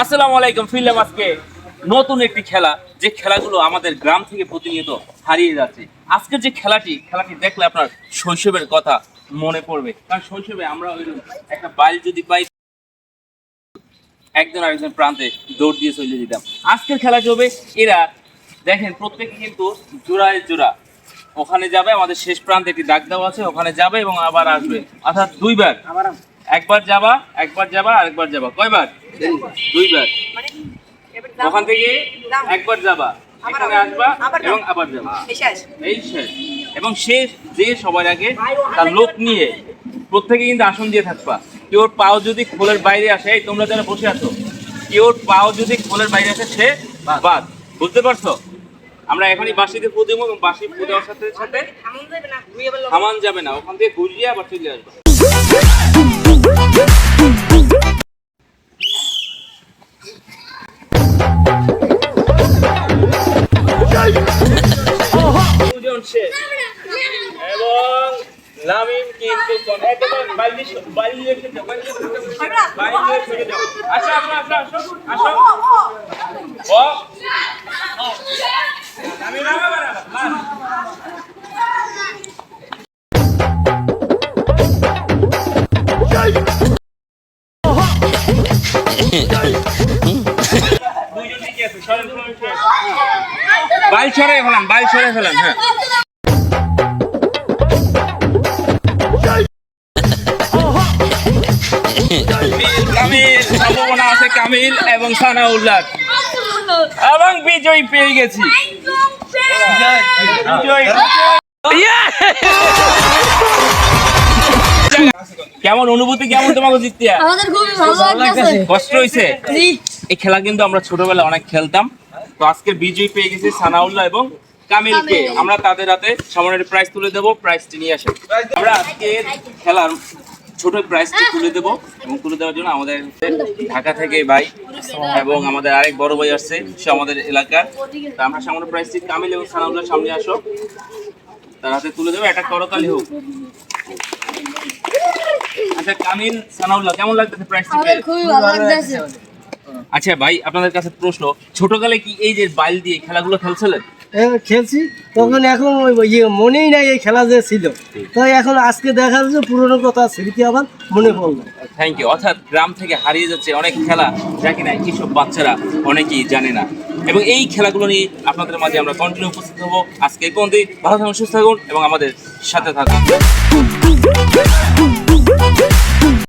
আসসালামু আলাইকুম, ফিরলাম আজকে নতুন একটি খেলা। যে খেলাগুলো আমাদের গ্রাম থেকে প্রতিনিয়ত হারিয়ে যাচ্ছে। আজকের যে খেলাটি খেলাটি দেখলে আপনার শৈশবের কথা মনে পড়বে। কারণ শৈশবে আমরা ওই একটা বাইল যদি পাই, একজন আরেকজন প্রান্তে দৌড় দিয়ে চলে দিতাম আজকের খেলা হবে, এরা দেখেন, প্রত্যেকে কিন্তু জোড়ায় জোড়া। ওখানে যাবে, আমাদের শেষ প্রান্তে একটি দাগ দেওয়া আছে, ওখানে যাবে এবং আবার আসবে। অর্থাৎ দুইবার। একবার যাবা একবার যাবা আরেকবার যাবা। কয়বার দুইবার ওখান থেকে একবার যাবা এখানে আসবা এবং আবার যাবা। এই শেষ। এবং শেষ যে সবার আগে তার লোক নিয়ে প্রত্যেকে কিন্তু আসন দিয়ে থাকবা। কেউ পাও যদি খোলের বাইরে আসে এই তোমরা যারা বসে আছো কেউ পাও যদি খোলের বাইরে আসে সে বাদ। বুঝতে পারছ? আমরা এখনই বাসিতে ফু দেবো এবং বাসি ফু দেওয়ার সাথে সাথে থামান যাবে না। ওখান থেকে ঘুরিয়ে আবার চলে আসবে। শেষ এবং লামিম কিন্তু তোমার বাইলি বাইলি রেখে যাও বাইলি রেখে যাও বাইলি রেখে যাও আসো আসো আসো আসো আসো। ও লামিম নামা বাড়া দুইজন ঠিকই আছে সরেন সরেন সরেন বাইল ছড়ে ফেলান বাইল ছড়ে ফেলান হ্যাঁ। কামিল। সম্ভাবনা আছে কামিল এবং সানাউল্লাহ এবং বিজয় পেয়ে গেছি। কেমন অনুভূতি কেমন তোমাকে জিততে আমাদের খুবই ভালো লাগতেছে। কষ্ট হয়েছে। এই খেলা কিন্তু আমরা ছোটবেলায় অনেক খেলতাম। তো আজকে বিজয় পেয়ে গেছি সানাউল্লাহ এবং কামিলকে। কামিল। আমরা তাদের হাতে সামনের প্রাইজ তুলে দেবো প্রাইজটি নিয়ে আসেন। আমরা আজকে খেলার ছোট প্রাইজটি তুলে দেবো এবং তুলে দেওয়ার জন্য আমাদের ঢাকা থেকে ভাই এবং আমাদের আরেক বড় ভাই আসছে সে আমাদের এলাকার। তা আমরা সামনে প্রাইজটি কামিল এবং সানাউল্লাহ সামনে আসো। তার হাতে তুলে দেবো একটা করতালি হোক। আচ্ছা কামিল সানাউল্লাহ কেমন লাগতেছে লাগতেছে। আচ্ছা ভাই আপনাদের কাছে প্রশ্ন ছোটকালে কি এই যে বাইল দিয়ে খেলাগুলো খেলছিলেন? খেলছি। তখন এখন ওই ইয়ে মনেই নাই এই খেলা যে ছিল। তাই এখন আজকে দেখা যাচ্ছে পুরোনো কথা স্মৃতি আবার মনে পড়ল। থ্যাংক ইউ অর্থাৎ গ্রাম থেকে হারিয়ে যাচ্ছে অনেক খেলা যা কিনা এইসব বাচ্চারা অনেকেই জানে না। এবং এই খেলাগুলো নিয়ে আপনাদের মাঝে আমরা কন্টিনিউ উপস্থিত হব। আজকে কোন দিন ভালো থাকুন সুস্থ থাকুন এবং আমাদের সাথে থাকুন।